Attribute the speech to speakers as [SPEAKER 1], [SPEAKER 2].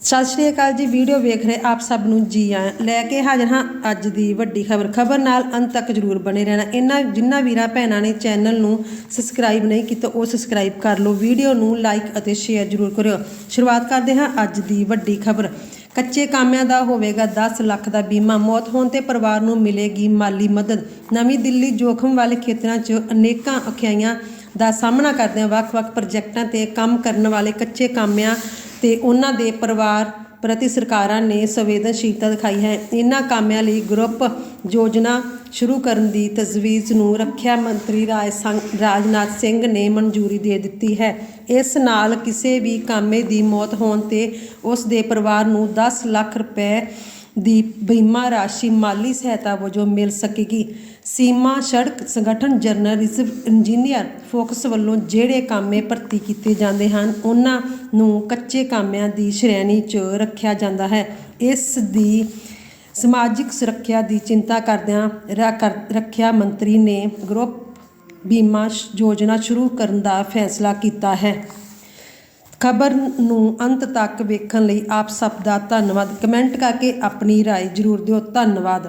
[SPEAKER 1] ਸਤਿ ਸ਼੍ਰੀ ਅਕਾਲ ਜੀ, ਵੀਡੀਓ ਵੇਖ ਰਹੇ ਆਪ ਸਭ ਨੂੰ ਜੀ ਆਇਆਂ ਲੈ ਕੇ ਹਾਜ਼ਰ ਹਾਂ ਅੱਜ ਦੀ ਵੱਡੀ ਖਬਰ। ਖਬਰ ਨਾਲ ਅੰਤ ਤੱਕ ਜਰੂਰ ਬਣੇ ਰਹਿਣਾ। ਇਹਨਾਂ ਜਿਨ੍ਹਾਂ ਵੀਰਾਂ ਭੈਣਾਂ ਨੇ ਚੈਨਲ ਨੂੰ ਸਬਸਕ੍ਰਾਈਬ ਨਹੀਂ ਕੀਤਾ, ਉਹ ਸਬਸਕ੍ਰਾਈਬ ਕਰ ਲਓ। ਵੀਡੀਓ ਨੂੰ ਲਾਈਕ ਅਤੇ ਸ਼ੇਅਰ ਜਰੂਰ ਕਰਿਓ। ਸ਼ੁਰੂਆਤ ਕਰਦੇ ਹਾਂ ਅੱਜ ਦੀ ਵੱਡੀ ਖਬਰ। ਕੱਚੇ ਕਾਮਿਆਂ ਦਾ ਹੋਵੇਗਾ 10 ਲੱਖ ਦਾ ਬੀਮਾ। ਮੌਤ ਹੋਣ ਤੇ ਪਰਿਵਾਰ ਨੂੰ ਮਿਲੇਗੀ ਮਾਲੀ ਮਦਦ। ਨਵੀਂ ਦਿੱਲੀ ਜੋਖਮ ਵਾਲੇ ਖੇਤਰਾਂ 'ਚ ਅਨੇਕਾਂ ਅਖਿਆਈਆਂ ਦਾ ਸਾਹਮਣਾ ਕਰਦਿਆਂ ਵੱਖ-ਵੱਖ ਪ੍ਰੋਜੈਕਟਾਂ ਤੇ ਕੰਮ ਕਰਨ ਵਾਲੇ ਕੱਚੇ ਕਾਮਿਆਂ ਅਤੇ ਉਹਨਾਂ ਦੇ ਪਰਿਵਾਰ ਪ੍ਰਤੀ ਸਰਕਾਰਾਂ ਨੇ ਸੰਵੇਦਨਸ਼ੀਲਤਾ ਦਿਖਾਈ ਹੈ। ਇਹਨਾਂ ਕਾਮਿਆਂ ਲਈ ਗਰੁੱਪ ਯੋਜਨਾ ਸ਼ੁਰੂ ਕਰਨ ਦੀ ਤਜਵੀਜ਼ ਨੂੰ ਰੱਖਿਆ ਮੰਤਰੀ ਰਾਜ ਸੰਘ- ਰਾਜਨਾਥ ਸਿੰਘ ਨੇ ਮਨਜ਼ੂਰੀ ਦੇ ਦਿੱਤੀ ਹੈ। ਇਸ ਨਾਲ ਕਿਸੇ ਵੀ ਕਾਮੇ ਦੀ ਮੌਤ ਹੋਣ ਤੇ ਉਸ ਦੇ ਪਰਿਵਾਰ ਨੂੰ 10 ਲੱਖ ਰੁਪਏ ਦੀ ਬੀਮਾ ਰਾਸ਼ੀ ਮਾਲੀ ਸਹਾਇਤਾ ਵਜੋਂ ਮਿਲ ਸਕੇਗੀ। ਸੀਮਾ ਸੜਕ ਸੰਗਠਨ ਜਰਨਲ ਰਿਜ਼ਰਵ ਇੰਜੀਨੀਅਰ ਫੋਕਸ ਵੱਲੋਂ ਜਿਹੜੇ ਕਾਮੇ ਭਰਤੀ ਕੀਤੇ ਜਾਂਦੇ ਹਨ, ਉਹਨਾਂ ਨੂੰ ਕੱਚੇ ਕਾਮਿਆਂ ਦੀ ਸ਼੍ਰੇਣੀ 'ਚ ਰੱਖਿਆ ਜਾਂਦਾ ਹੈ। ਇਸ ਦੀ ਸਮਾਜਿਕ ਸੁਰੱਖਿਆ ਦੀ ਚਿੰਤਾ ਕਰਦਿਆਂ ਰਾ- ਕਰ- ਰੱਖਿਆ ਮੰਤਰੀ ਨੇ ਗਰੁੱਪ ਬੀਮਾ ਯੋਜਨਾ ਸ਼ੁਰੂ ਕਰਨ ਦਾ ਫੈਸਲਾ ਕੀਤਾ ਹੈ। ਖਬਰ ਨੂੰ ਅੰਤ ਤੱਕ ਵੇਖਣ ਲਈ ਆਪ ਸਭ ਦਾ ਧੰਨਵਾਦ ਕਮੈਂਟ ਕਰਕੇ ਆਪਣੀ رائے ਜ਼ਰੂਰ ਦਿਓ ਧੰਨਵਾਦ